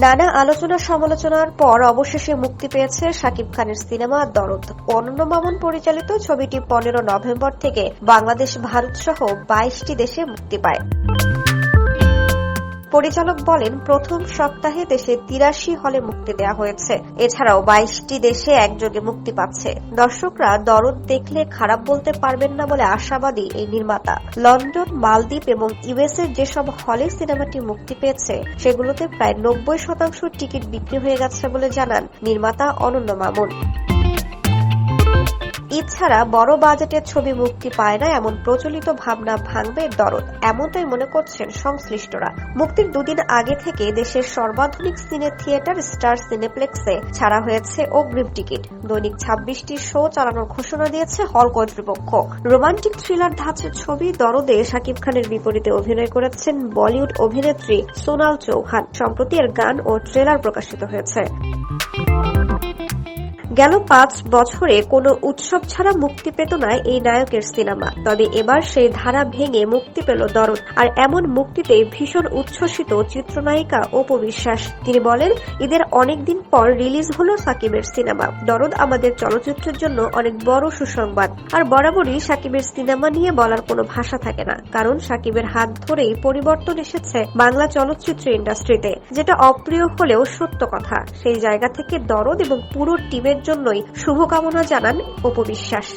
নানা আলোচনা সমালোচনার পর অবশেষে মুক্তি পেয়েছে শাকিব খানের সিনেমা দরদ। অনন্য মামুন পরিচালিত ছবিটি পনেরো নভেম্বর থেকে বাংলাদেশ, ভারত সহ বাইশটি দেশে মুক্তি পায়। পরিচালক বলেন, প্রথম সপ্তাহে দেশে তিরাশি হলে মুক্তি দেওয়া হয়েছে। এছাড়াও বাইশটি দেশে একযোগে মুক্তি পাচ্ছে। দর্শকরা দরদ দেখলে খারাপ বলতে পারবেন না বলে আশাবাদী এই নির্মাতা। লন্ডন, মালদ্বীপ এবং ইউএস এর যেসব হলে সিনেমাটি মুক্তি পেয়েছে, সেগুলোতে প্রায় নব্বই শতাংশ টিকিট বিক্রি হয়ে গেছে বলে জানান নির্মাতা অনন্য মামুন। ঈদ ছাড়া বড় বাজেটের ছবি মুক্তি পায় না এমন প্রচলিত ভাবনা ভাঙবে দরদ। এমনটাই মনে করছেন সংশ্লিষ্টরা। মুক্তির দুদিন আগে থেকে দেশের সর্বাধুনিক সিনে থিয়েটার স্টার সিনেপ্লেক্সে ছাড়া হয়েছে অগ্রিম টিকিট। দৈনিক ছাব্বিশটি শো চালানোর ঘোষণা দিয়েছে হল কর্তৃপক্ষ। রোমান্টিক থ্রিলার ধাঁচের ছবি দরদে শাকিব খানের বিপরীতে অভিনয় করেছেন বলিউড অভিনেত্রী সোনাল চৌহান। সম্প্রতি এর গান ও ট্রেলার প্রকাশিত হয়েছে। গেল পাঁচ বছরে কোনো উৎসব ছাড়া মুক্তি পেত না এই নায়কের সিনেমা। তবে এবার সেই ধারা ভেঙে মুক্তি পেল দরদ আর এমন মুক্তিতে ভীষণ উচ্ছ্বসিত চিত্রনায়িকা অপু বিশ্বাস। তিনি বলেন, ঈদের অনেকদিন পর রিলিজ হলো সাকিবের সিনেমা। দরদ আমাদের চলচ্চিত্রের জন্য অনেক বড় সুসংবাদ। আর বরাবরই সাকিবের সিনেমা নিয়ে বলার কোনো ভাষা থাকে না। কারণ সাকিবের হাত ধরেই পরিবর্তন এসেছে বাংলা চলচ্চিত্র ইন্ডাস্ট্রিতে, যেটা অপ্রিয় হলেও সত্য কথা। সেই জায়গা থেকে দরদ এবং পুরো টিমের জন্যই শুভকামনা জানান উপবিশ্বাস